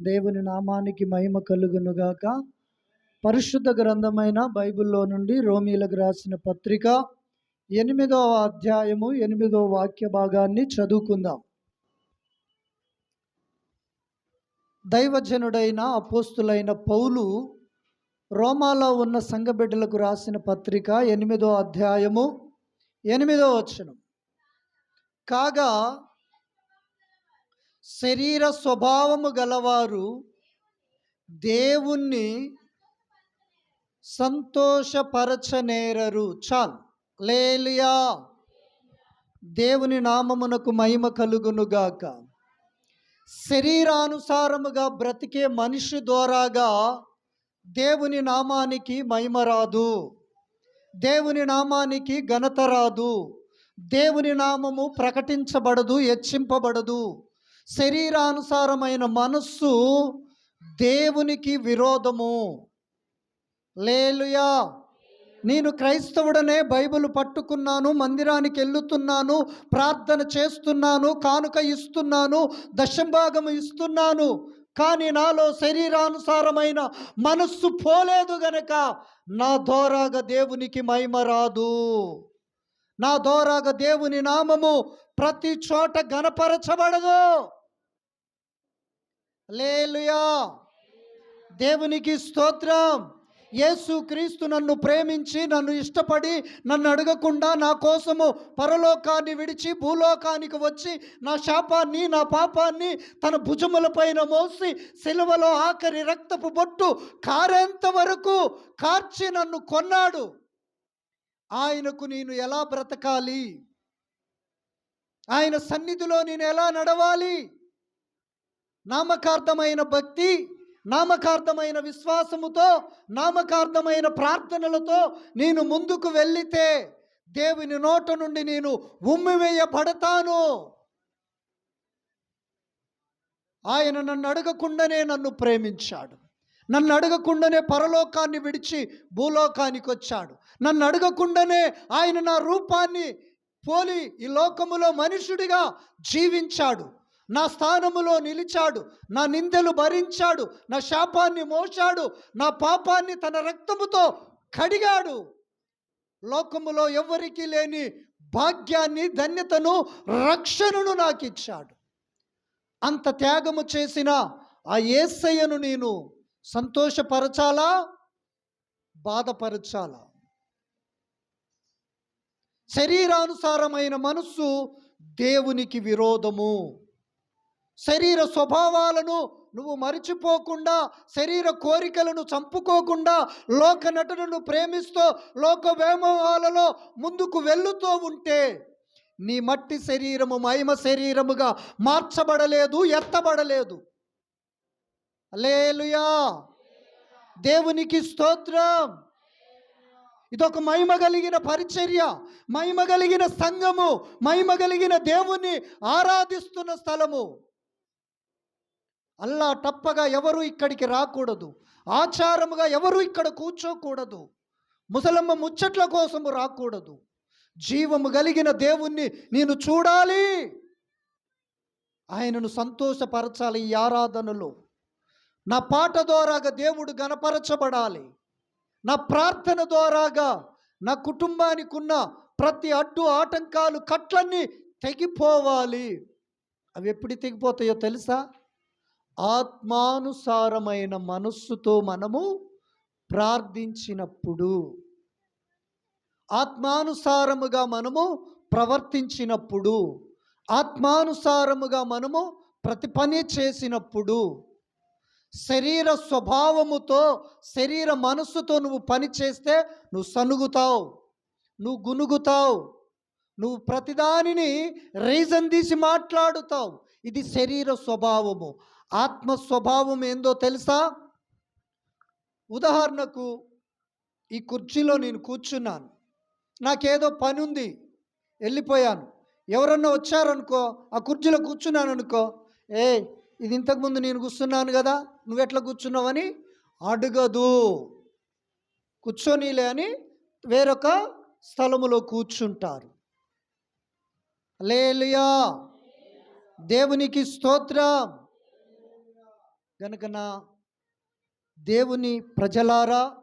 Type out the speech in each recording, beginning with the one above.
దేవుని నామానికి మహిమ కలుగునుగాక. పరిశుద్ధ గ్రంథమైన బైబిల్లో నుండి రోమీలకు రాసిన పత్రిక ఎనిమిదవ అధ్యాయము ఎనిమిదవ వాక్య భాగాన్ని చదువుకుందాం. దైవజనుడైన అపోస్తులైన పౌలు రోమాలో ఉన్న సంఘ బిడ్డలకు రాసిన పత్రిక ఎనిమిదో అధ్యాయము ఎనిమిదో వచనం. కాగా శరీర స్వభావము గలవారు దేవుణ్ణి సంతోషపరచనేరరు. చాల్. లేలియా దేవుని నామమునకు మహిమ కలుగునుగాక శరీరానుసారముగా బ్రతికే మనిషి ద్వారాగా దేవుని నామానికి మహిమ రాదు. దేవుని నామానికి ఘనత రాదు. దేవుని నామము ప్రకటించబడదు హెచ్చింపబడదు. శరీరానుసారమైన మనస్సు దేవునికి విరోధము. లేలుయా. నేను క్రైస్తవుడనే బైబిల్ పట్టుకున్నాను మందిరానికి వెళ్తున్నాను ప్రార్థన చేస్తున్నాను కానుక ఇస్తున్నాను దశంభాగము ఇస్తున్నాను. కానీ నాలో శరీరానుసారమైన మనస్సు పోలేదు గనక నా దోరాగా దేవునికి మహిమ రాదు. నా దోరాగా దేవుని నామము ప్రతి చోట గనపరచబడదు లేలుయా దేవునికి స్తోత్రం. యేసు క్రీస్తు నన్ను ప్రేమించి నన్ను ఇష్టపడి నన్ను అడగకుండా నా కోసము పరలోకాన్ని విడిచి భూలోకానికి వచ్చి నా శాపాన్ని నా పాపాన్ని తన భుజములపైన మోసి సిలువలో ఆఖరి రక్తపు బొట్టు కారేంత వరకు కార్చి నన్ను కొన్నాడు. ఆయనకు నేను ఎలా బ్రతకాలి? ఆయన సన్నిధిలో నేను ఎలా నడవాలి? నామకార్థమైన భక్తి నామకార్థమైన విశ్వాసముతో నామకార్థమైన ప్రార్థనలతో నేను ముందుకు వెళ్ళితే దేవుని నోట నుండి నేను ఉమ్మివేయబడతాను ఆయన నన్ను అడగకుండానే నన్ను ప్రేమించాడు. నన్ను అడగకుండానే పరలోకాన్ని విడిచి భూలోకానికి వచ్చాడు. నన్ను అడగకుండానే ఆయన నా రూపాన్ని పోలి ఈ లోకములో మనుషుడిగా జీవించాడు. నా స్థానములో నిలిచాడు నా నిందలు భరించాడు నా శాపాన్ని మోశాడు నా పాపాన్ని తన రక్తముతో కడిగాడు. లోకములో ఎవరికీ లేని భాగ్యాన్ని ధన్యతను రక్షణను నాకు ఇచ్చాడు అంత త్యాగము చేసిన ఆ ఏసయ్యను నేను సంతోషపరచాలా? బాధపరచాలా? శరీరానుసారమైన మనస్సు దేవునికి విరోధము. శరీర స్వభావాలను నువ్వు మరిచిపోకుండా శరీర కోరికలను చంపుకోకుండా లోక నటనను ప్రేమిస్తూ లోక వేమోహాలలో ముందుకు వెళ్ళుతూ ఉంటే నీ మట్టి శరీరము మహిమ శరీరముగా మార్చబడలేదు ఎత్తబడలేదు. లేలుయా దేవునికి స్తోత్రం. ఇదొక మహిమ కలిగిన పరిచర్య మహిమ కలిగిన సంఘము మహిమ కలిగిన దేవుని ఆరాధిస్తున్న స్థలము. అల్లా టప్పగా ఎవరు ఇక్కడికి రాకూడదు. ఆచారముగా ఎవరు ఇక్కడ కూర్చోకూడదు. ముసలమ్మ ముచ్చట్ల కోసము రాకూడదు. జీవము కలిగిన దేవుణ్ణి నేను చూడాలి. ఆయనను సంతోషపరచాలి ఈ ఆరాధనలో. నా పాట ద్వారాగా దేవుడు గనపరచబడాలి నా ప్రార్థన ద్వారాగా నా కుటుంబానికి ఉన్న ప్రతి అడ్డు ఆటంకాలు కట్లన్నీ తెగిపోవాలి. అవి ఎప్పుడు తెగిపోతాయో తెలుసా? ఆత్మానుసారమైన మనస్సుతో మనము ప్రార్థించినప్పుడు ఆత్మానుసారముగా మనము ప్రవర్తించినప్పుడు ఆత్మానుసారముగా మనము ప్రతి పని చేసినప్పుడు శరీర స్వభావముతో శరీర మనస్సుతో నువ్వు పని చేస్తే నువ్వు సనుగుతావు నువ్వు గునుగుతావు నువ్వు ప్రతిదానిని రీజన్ తీసి మాట్లాడుతావు. ఇది శరీర స్వభావము. ఆత్మ స్వభావం ఏందో తెలుసా? ఉదాహరణకు ఈ కుర్చీలో నేను కూర్చున్నాను. నాకేదో పని ఉంది వెళ్ళిపోయాను. ఎవరన్నా వచ్చారనుకో ఆ కుర్చీలో కూర్చున్నాను అనుకో ఏ ఇది ఇంతకుముందు నేను కూర్చున్నాను కదా నువ్వు ఎట్లా కూర్చున్నావని అడగదు. కూర్చొనిలే అని వేరొక స్థలములో కూర్చుంటారు. లేలియా దేవునికి స్తోత్రం. గనుక నా దేవుని ప్రజలారా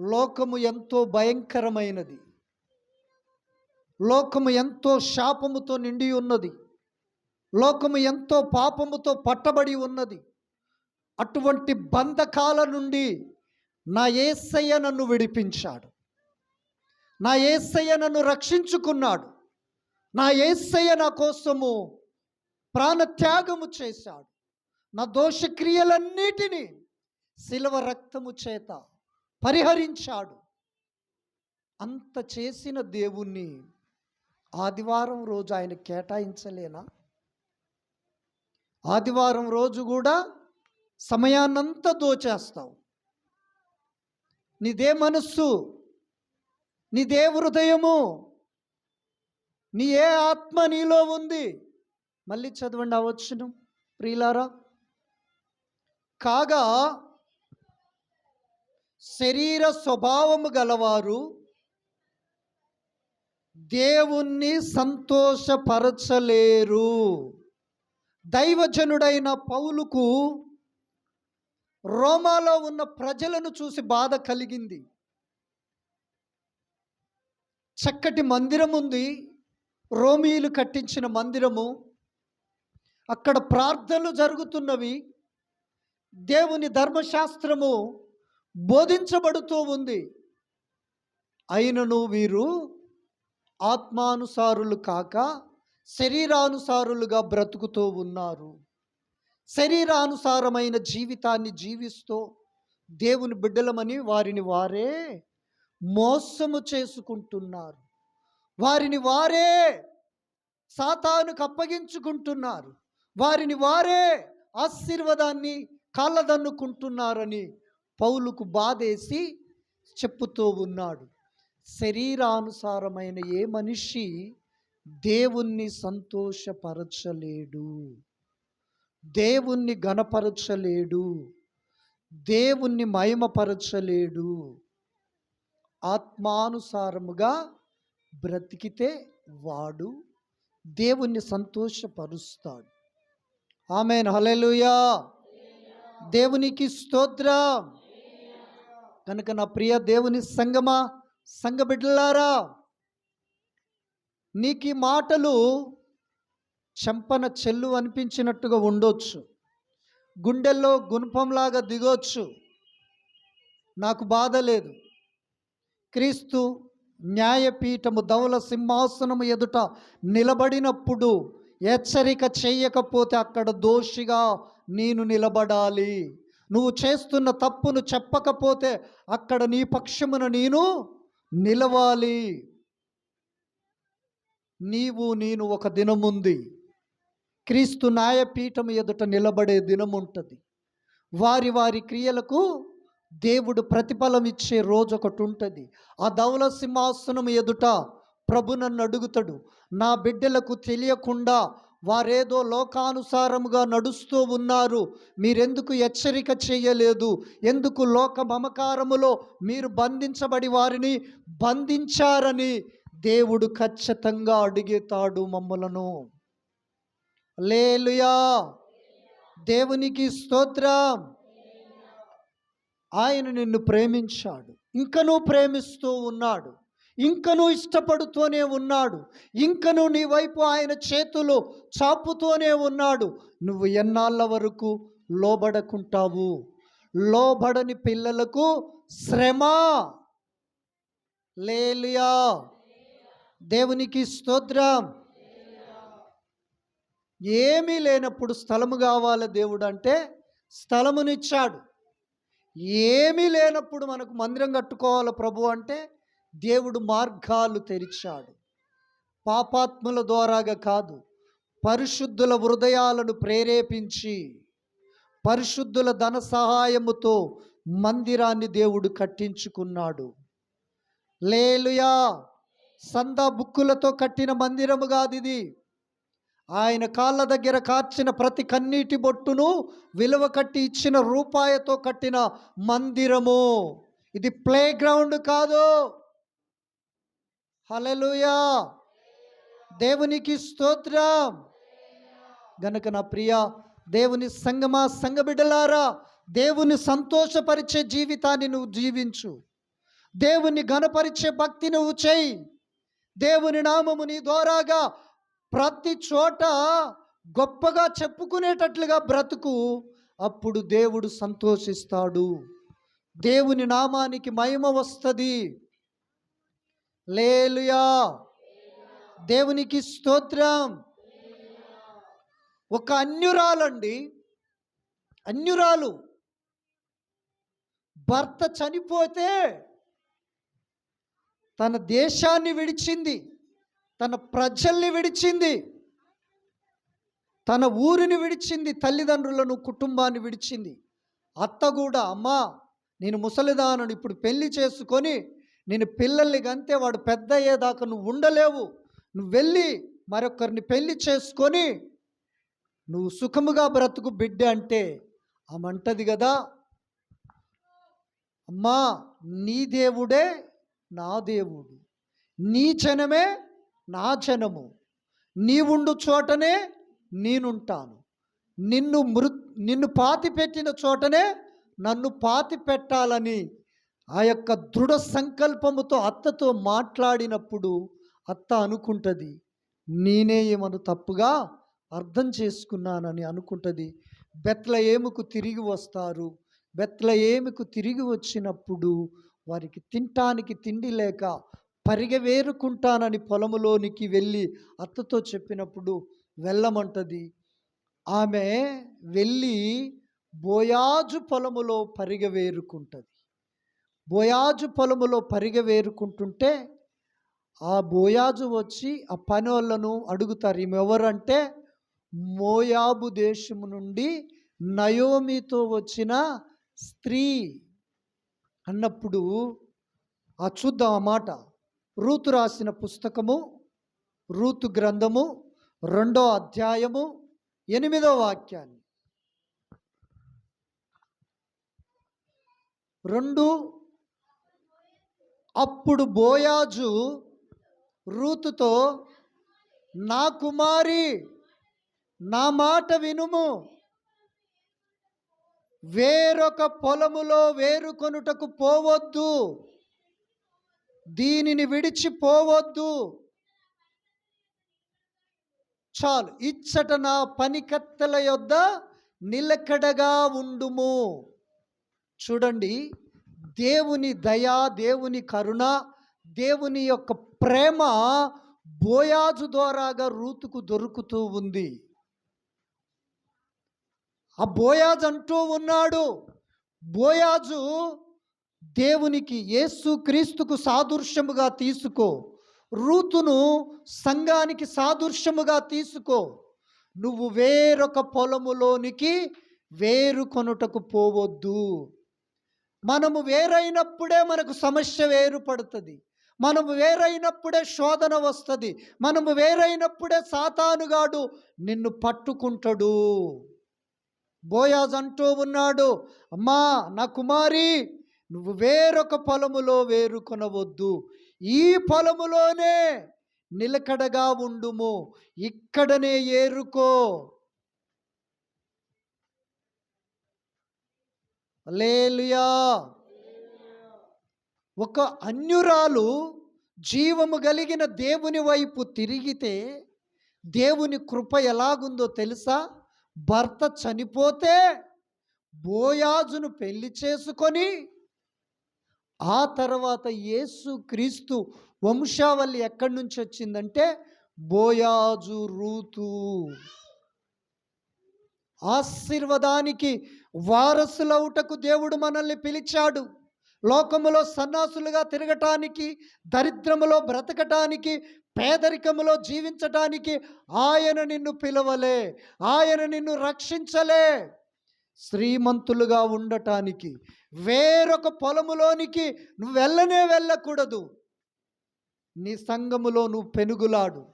లోకము ఎంతో భయంకరమైనది. లోకము ఎంతో శాపముతో నిండి ఉన్నది. లోకము ఎంతో పాపముతో పట్టబడి ఉన్నది. అటువంటి బంధకాల నుండి నా ఏసయ్య నన్ను విడిపించాడు. నా ఏసయ్య నన్ను రక్షించుకున్నాడు. నా ఏసయ్య నా కోసము ప్రాణత్యాగము చేశాడు. నా దోషక్రియలన్నిటినీ శిలవ రక్తము చేత పరిహరించాడు. అంత చేసిన దేవుణ్ణి ఆదివారం రోజు ఆయన కేటాయించలేనా? ఆదివారం రోజు కూడా సమయాన్నంతా దోచేస్తావు. నీదే మనస్సు నీదే హృదయము నీ ఏ ఆత్మ నీలో ఉంది. మళ్ళీ చదవండి అవచ్చును ప్రియులారా. కాగా శరీర స్వభావము గలవారు దేవుణ్ణి సంతోషపరచలేరు. దైవజనుడైన పౌలుకు రోమాలో ఉన్న ప్రజలను చూసి బాధ కలిగింది. చక్కటి మందిరం ఉంది. రోమీలు కట్టించిన మందిరము. అక్కడ ప్రార్థనలు జరుగుతున్నవి. దేవుని ధర్మశాస్త్రము బోధించబడుతూ ఉంది. అయినను వీరు ఆత్మానుసారులు కాక శరీరానుసారులుగా బ్రతుకుతూ ఉన్నారు. శరీరానుసారమైన జీవితాన్ని జీవిస్తూ దేవుని బిడ్డలమని వారిని వారే మోసము చేసుకుంటున్నారు. వారిని వారే సాతానుకు అప్పగించుకుంటున్నారు. వారిని వారే ఆశీర్వాదాన్ని కాళ్ళదన్నుకుంటున్నారని పౌలుకు బాధేసి చెప్పుతూ ఉన్నాడు. శరీరానుసారమైన ఏ మనిషి దేవుణ్ణి సంతోషపరచలేడు. దేవుణ్ణి గణపరచలేడు దేవుణ్ణి మహిమపరచలేడు. ఆత్మానుసారముగా బ్రతికితే వాడు దేవుణ్ణి సంతోషపరుస్తాడు. ఆమెన్. హలెలుయా దేవునికి స్తోత్రం. కనుక నా ప్రియ దేవుని సంగమా సంగ బిడ్డలారా నీకు ఈ మాటలు చెంపన చెల్లు అనిపించినట్టుగా ఉండొచ్చు. గుండెల్లో గుణపంలాగా దిగొచ్చు. నాకు బాధ లేదు. క్రీస్తు న్యాయపీఠము ధవల సింహాసనము ఎదుట నిలబడినప్పుడు హెచ్చరిక చేయకపోతే అక్కడ దోషిగా నేను నిలబడాలి. నువ్వు చేస్తున్న తప్పును చెప్పకపోతే అక్కడ నీ పక్షమున నేను నిలవాలి. నీవు నేను ఒక దినముంది క్రీస్తు న్యాయపీఠం ఎదుట నిలబడే దినం ఉంటుంది వారి వారి క్రియలకు దేవుడు ప్రతిఫలం ఇచ్చే రోజు ఒకటి ఉంటుంది ఆ ధవల సింహాసనం ఎదుట ప్రభు నన్ను అడుగుతాడు నా బిడ్డలకు తెలియకుండా వారేదో లోకానుసారముగా నడుస్తూ ఉన్నారు. మీరెందుకు హెచ్చరిక చేయలేదు? ఎందుకు లోక మమకారములో మీరు బంధించబడి వారిని బంధించారని దేవుడు ఖచ్చితంగా అడిగేతాడు మమ్మలను. లేలుయా దేవునికి స్తోత్రం. ఆయన నిన్ను ప్రేమించాడు. ఇంకనూ ప్రేమిస్తూ ఉన్నాడు. ఇంకనూ ఇష్టపడుతూనే ఉన్నాడు. ఇంకనూ నీ వైపు ఆయన చేతులు చాపుతూనే ఉన్నాడు. నువ్వు ఎన్నాళ్ళ వరకు లోబడకుంటావు? లోబడని పిల్లలకు శ్రమ. లేలియా. దేవునికి స్తోత్రం. ఏమీ లేనప్పుడు స్థలము కావాలి దేవుడు అంటే స్థలమునిచ్చాడు. ఏమీ లేనప్పుడు మనకు మందిరం కట్టుకోవాలి ప్రభు అంటే దేవుడు మార్గాలు తెరిచాడు. పాపాత్ముల ద్వారాగా కాదు పరిశుద్ధుల హృదయాలను ప్రేరేపించి పరిశుద్ధుల ధన సహాయముతో మందిరాన్ని దేవుడు కట్టించుకున్నాడు. లేలుయా! సందా బుక్కులతో కట్టిన మందిరము కాదు ఇది. ఆయన కాళ్ళ దగ్గర కార్చిన ప్రతి కన్నీటి బొట్టును విలువ కట్టి ఇచ్చిన రూపాయతో కట్టిన మందిరము. ఇది ప్లే గ్రౌండ్ కాదు. హలలుయా దేవునికి స్తోత్రం. గనుక నా ప్రియ దేవుని సంగమా సంగబిడ్డలారా దేవుని సంతోషపరిచే జీవితాన్ని నువ్వు జీవించు. దేవుని ఘనపరిచే భక్తి నువ్వు చేయి. దేవుని నామము నీ ద్వారాగా ప్రతి చోట గొప్పగా చెప్పుకునేటట్లుగా బ్రతుకు అప్పుడు దేవుడు సంతోషిస్తాడు. దేవుని నామానికి మహిమ వస్తుంది. లేలుయా దేవునికి స్తోత్రం. ఒక అన్యురాలండి. అన్యురాలు. భర్త చనిపోతే తన దేశాన్ని విడిచింది తన ప్రజల్ని విడిచింది తన ఊరిని విడిచింది తల్లిదండ్రులను కుటుంబాన్ని విడిచింది. అత్త కూడా అమ్మా నేను ముసలిదానను ఇప్పుడు పెళ్ళి చేసుకొని నేను పిల్లల్ని అంతే వాడు పెద్ద అయ్యేదాకా నువ్వు ఉండలేవు. నువ్వు వెళ్ళి మరొకరిని పెళ్ళి చేసుకొని నువ్వు సుఖముగా బ్రతుకు బిడ్డ అంటే ఆమంటది కదా అమ్మా నీ దేవుడే నా దేవుడు. నీ జనమే నా జనము నీవుండు చోటనే నేనుంటాను. నిన్ను మృ నిన్ను పాతి పెట్టిన చోటనే నన్ను పాతి పెట్టాలని ఆ యొక్క దృఢ సంకల్పముతో అత్తతో మాట్లాడినప్పుడు అత్త అనుకుంటుంది నేనే ఏమను తప్పుగా అర్థం చేసుకున్నానని అనుకుంటుంది. బెత్ల ఏముకు తిరిగి వస్తారు. బెత్తల ఏముకు తిరిగి వచ్చినప్పుడు వారికి తినటానికి తిండి లేక పరిగవేరుకుంటానని పొలములోనికి వెళ్ళి అత్తతో చెప్పినప్పుడు వెళ్ళమంటది. ఆమె వెళ్ళి బోయాజు పొలములో పరిగవేరుకుంటుంది. బోయాజు పొలములో పరిగవేరుకుంటుంటే ఆ బోయాజు వచ్చి ఆ పని వాళ్ళను అడుగుతారు ఈమె ఎవరంటే మోయాబు దేశము నుండి నయోమితో వచ్చిన స్త్రీ. అన్నప్పుడు ఆ చూద్దాం ఆ మాట. రూతు రాసిన పుస్తకము రూతు గ్రంథము రెండో అధ్యాయము ఎనిమిదో వాక్యాన్ని. రెండు అప్పుడు బోయాజు రూతుతో నా కుమారి నా మాట వినుము. వేరొక పొలములో వేరుకొనుటకు పోవద్దు. దీనిని విడిచిపోవద్దు చాలు ఇచ్చట నా పనికత్తెల యొద్ద నిలకడగా ఉండుము. చూడండి దేవుని దయ దేవుని కరుణ దేవుని యొక్క ప్రేమ బోయాజు ద్వారాగా రూతుకు దొరుకుతూ ఉంది. ఆ బోయాజ్ అంటూ ఉన్నాడు బోయాజు దేవునికి యేసు క్రీస్తుకు సాదృశ్యముగా తీసుకో. రూతును సంఘానికి సాదృశ్యముగా తీసుకో. నువ్వు వేరొక పొలములోనికి వేరు కొనుటకు పోవద్దు. మనము వేరైనప్పుడే మనకు సమస్య వేరుపడుతుంది. మనము వేరైనప్పుడే శోధన వస్తుంది. మనము వేరైనప్పుడే సాతానుగాడు నిన్ను పట్టుకుంటాడు. బోయాజ్ అంటూ ఉన్నాడు అమ్మా నా కుమారి నువ్వు వేరొక పొలములో వేరుకొనవద్దు. ఈ పొలములోనే నిలకడగా ఉండుము. ఇక్కడనే ఏరుకో. లేలుయా ఒక అన్యురాలు జీవము కలిగిన దేవుని వైపు తిరిగితే దేవుని కృప ఎలాగుందో తెలుసా? భర్త చనిపోతే బోయాజును పెళ్ళి చేసుకొని ఆ తర్వాత యేసు క్రీస్తు వంశావళి ఎక్కడి నుంచి వచ్చిందంటే బోయాజు రూతు. ఆశీర్వాదానికి వారసులవుటకు దేవుడు మనల్ని పిలిచాడు. లోకములో సన్నాసులుగా తిరగటానికి దరిద్రములో బ్రతకటానికి పేదరికములో జీవించటానికి ఆయన నిన్ను పిలవలే ఆయన నిన్ను రక్షించలే. శ్రీమంతులుగా ఉండటానికి వేరొక పొలములోనికి నువ్వు వెళ్ళనే వెళ్ళకూడదు. నీ సంఘములో నువ్వు పెనుగులాడు.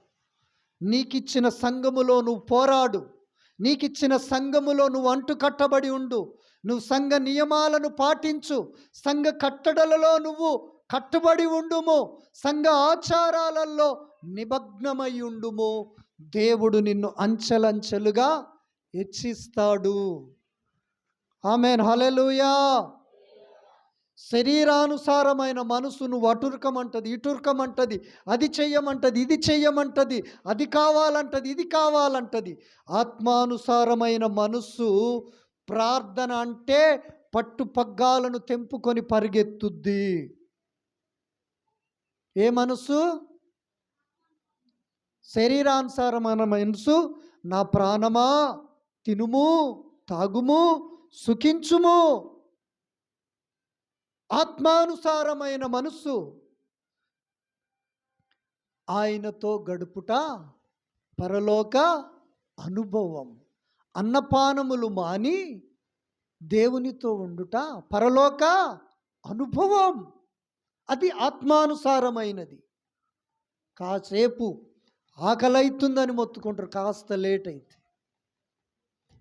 నీకిచ్చిన సంఘములో నువ్వు పోరాడు. నీకిచ్చిన సంఘములో నువ్వు అంటు కట్టబడి ఉండు. నువ్వు సంఘ నియమాలను పాటించు. సంఘ కట్టడలలో నువ్వు కట్టుబడి ఉండుము. సంఘ ఆచారాలలో నిమగ్నమై ఉండుము. దేవుడు నిన్ను అంచెలంచెలుగా హెచ్చిస్తాడు. ఆమెన్. హలెలుయా శరీరానుసారమైన మనసు అంటది అటురకమంటది ఇటురకమంటది అది చెయ్యమంటది ఇది చెయ్యమంటది అది కావాలంటది ఇది కావాలంటది. ఆత్మానుసారమైన మనస్సు ప్రార్థన అంటే పట్టు పగ్గాలను తెంపుకొని పరిగెత్తుద్ది. ఏ మనసు శరీరానుసారమైన మనసు నా ప్రాణమా? తినుము? తాగుము? సుఖించుము? ఆత్మానుసారమైన మనస్సు ఆయనతో గడుపుట పరలోక అనుభవం. అన్నపానములు మాని దేవునితో ఉండుట పరలోక అనుభవం. అది ఆత్మానుసారమైనది. కాసేపు ఆకలైతుందని మొత్తుకుంటారు కాస్త లేట్ అయితే.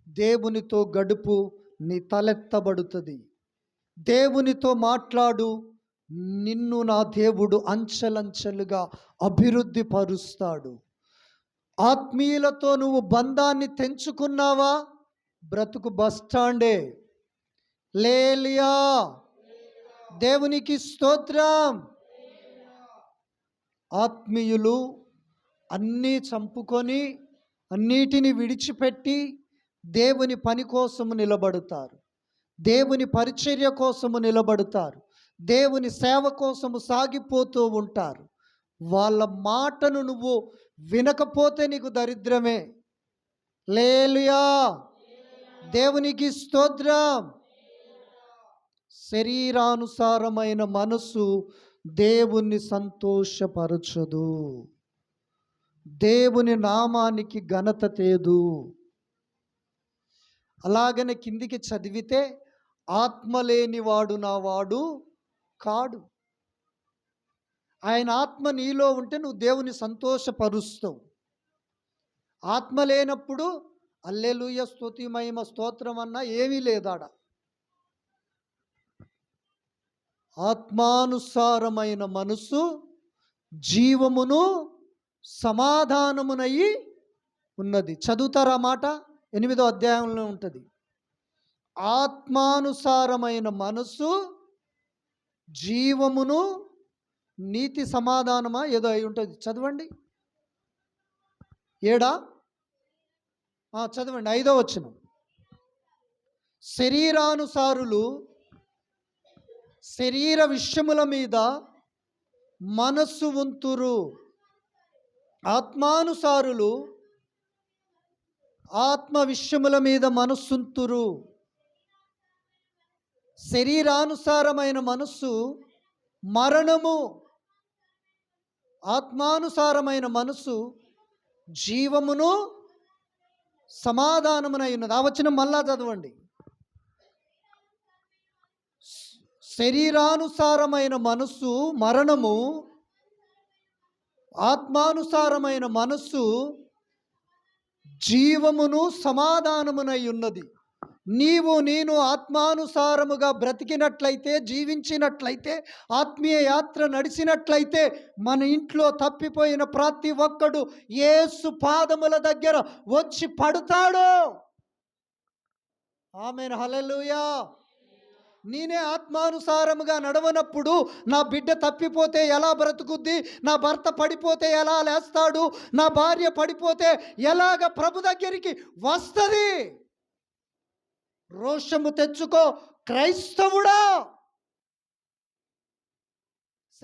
దేవునితో గడుపు నీ తలెత్తబడుతుంది. దేవునితో మాట్లాడు. నిన్ను నా దేవుడు అంచెలంచెలుగా అభివృద్ధి పరుస్తాడు ఆత్మీయులతో నువ్వు బంధాన్ని తెంచుకున్నావా? బ్రతుకు బస్టాండే లేలియా. దేవునికి స్తోత్రం. ఆత్మీయులు అన్నీ చంపుకొని అన్నిటిని విడిచిపెట్టి దేవుని పని కోసము నిలబడతారు. దేవుని పరిచర్య కోసము నిలబడతారు. దేవుని సేవ కోసము సాగిపోతూ ఉంటారు. వాళ్ళ మాటను నువ్వు వినకపోతే నీకు దరిద్రమే. లేలుయా దేవునికి స్తోత్రం! శరీరానుసారమైన మనసు దేవుణ్ణి సంతోషపరచదు. దేవుని నామానికి ఘనత తేదు. అలాగనే కిందికి చదివితే ఆత్మ లేనివాడు నావాడు కాడు. ఆయన ఆత్మ నీలో ఉంటే నువ్వు దేవుని సంతోషపరుస్తావు. ఆత్మ లేనప్పుడు అల్లెలుయ స్తుతిమహిమ స్తోత్రం అన్నా ఏమీ లేదాడ. ఆత్మానుసారమైన మనసు జీవమును సమాధానమునయి ఉన్నది. చదువుతారా మాట? ఎనిమిదో అధ్యాయంలో ఉంటుంది. ఆత్మానుసారమైన మనసు జీవమును నీతి సమాధానమా ఏదో అయి ఉంటుంది. చదవండి. ఏడా? చదవండి. ఐదో వచ్చిన శరీరానుసారులు శరీర విషయముల మీద మనస్సు ఉంతురు. ఆత్మానుసారులు ఆత్మ విషయముల మీద మనస్సుంతురు. శరీరానుసారమైన మనస్సు మరణము ఆత్మానుసారమైన మనస్సు జీవమును సమాధానమునై ఉన్నది. ఆ వచనం మళ్ళా చదవండి. శరీరానుసారమైన మనస్సు మరణము ఆత్మానుసారమైన మనస్సు జీవమును సమాధానమునై ఉన్నది. నీవు నేను ఆత్మానుసారముగా బ్రతికినట్లయితే జీవించినట్లయితే ఆత్మీయ యాత్ర నడిచినట్లయితే మన ఇంట్లో తప్పిపోయిన ప్రతి ఒక్కడు ఏసు పాదముల దగ్గర వచ్చి పడతాడు. ఆమెను. హలలుయా నేనే ఆత్మానుసారముగా నడవనప్పుడు నా బిడ్డ తప్పిపోతే ఎలా బ్రతుకుద్ది? నా భర్త పడిపోతే ఎలా లేస్తాడు? నా భార్య పడిపోతే ఎలాగ ప్రభు దగ్గరికి వస్తుంది? రోషము తెచ్చుకో. క్రైస్తవుడా!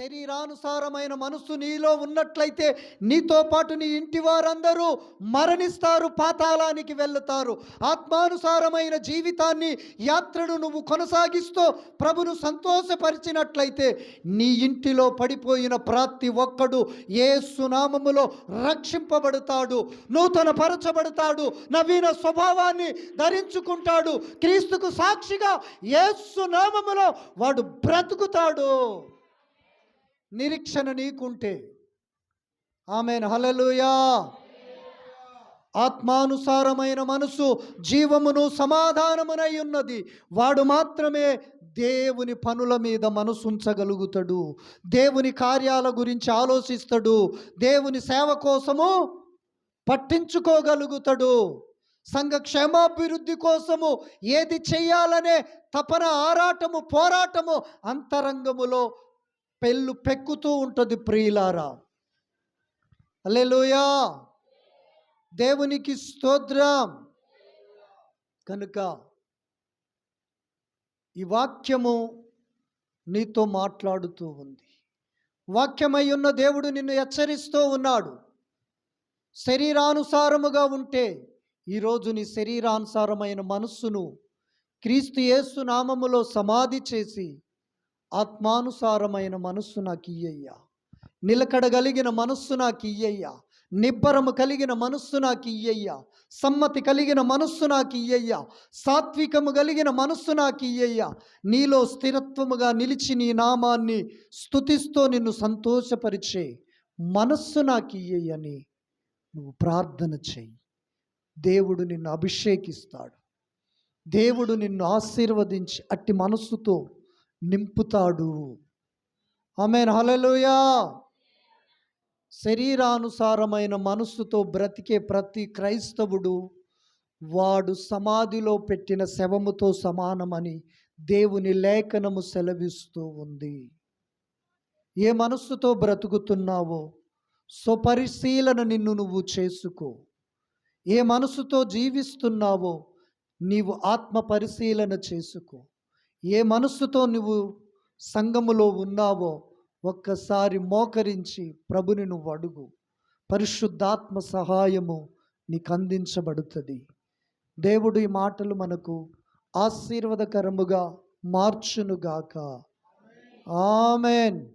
శరీరానుసారమైన మనస్సు నీలో ఉన్నట్లయితే నీతో పాటు నీ ఇంటి వారందరూ మరణిస్తారు పాతాళానికి వెళ్తారు. ఆత్మానుసారమైన జీవితాన్ని యాత్రను నువ్వు కొనసాగిస్తూ ప్రభును సంతోషపరిచినట్లయితే నీ ఇంటిలో పడిపోయిన ప్రతి ఒక్కడు ఏ సునామములో రక్షింపబడతాడు నూతన పరచబడతాడు నవీన స్వభావాన్ని ధరించుకుంటాడు. క్రీస్తుకు సాక్షిగా ఏ సునామములో వాడు బ్రతుకుతాడు. నిరీక్షణ నీకుంటే. ఆమెను. హలలుయా ఆత్మానుసారమైన మనసు జీవమును సమాధానమునై ఉన్నది. వాడు మాత్రమే దేవుని పనుల మీద మనసుంచగలుగుతాడు. దేవుని కార్యాల గురించి ఆలోచిస్తాడు. దేవుని సేవ కోసము పట్టించుకోగలుగుతాడు. సంఘ క్షేమాభివృద్ధి కోసము ఏది చెయ్యాలనే తపన ఆరాటము పోరాటము అంతరంగములో పెళ్ళు పెక్కుతూ ఉంటుంది ప్రియులారా. అల్లెలుయా దేవునికి స్తోత్రం. కనుక ఈ వాక్యము నీతో మాట్లాడుతూ ఉంది. వాక్యమై ఉన్న దేవుడు నిన్ను హెచ్చరిస్తూ ఉన్నాడు. శరీరానుసారముగా ఉంటే ఈరోజు నీ శరీరానుసారమైన మనస్సును క్రీస్తు యేసు నామములో సమాధి చేసి ఆత్మానుసారమైన మనస్సు నాకు ఇయ్యయ్యా. నిలకడగలిగిన మనస్సు నాకు ఇయ్యయ్యా. నిబ్బరము కలిగిన మనస్సు నాకు ఇయ్యయ్యా. సమ్మతి కలిగిన మనస్సు నాకు ఇయ్యయ్యా. సాత్వికము కలిగిన మనస్సు నాకు ఇయ్యయ్యా. నీలో స్థిరత్వముగా నిలిచి నీ నామాన్ని స్థుతిస్తూ నిన్ను సంతోషపరిచే మనస్సు నాకు ఇయ్యని నువ్వు ప్రార్థన చెయ్యి. దేవుడు నిన్ను అభిషేకిస్తాడు. దేవుడు నిన్ను ఆశీర్వదించి అట్టి మనస్సుతో నింపుతాడు. ఆమె హలలుయా శరీరానుసారమైన మనస్సుతో బ్రతికే ప్రతి క్రైస్తవుడు వాడు సమాధిలో పెట్టిన శవముతో సమానమని దేవుని లేఖనము సెలవిస్తూ ఉంది. ఏ మనస్సుతో బ్రతుకుతున్నావో స్వపరిశీలన నిన్ను నువ్వు చేసుకో. ఏ మనసుతో జీవిస్తున్నావో నీవు ఆత్మ పరిశీలన చేసుకో. ఏ మనస్సుతో నువ్వు సంఘములో ఉన్నావో ఒక్కసారి మోకరించి ప్రభుని నువ్వు అడుగు. పరిశుద్ధాత్మ సహాయము నీకు అందించబడుతుంది దేవుడు ఈ మాటలు మనకు ఆశీర్వదకరముగా మార్చునుగాక. ఆమెన్.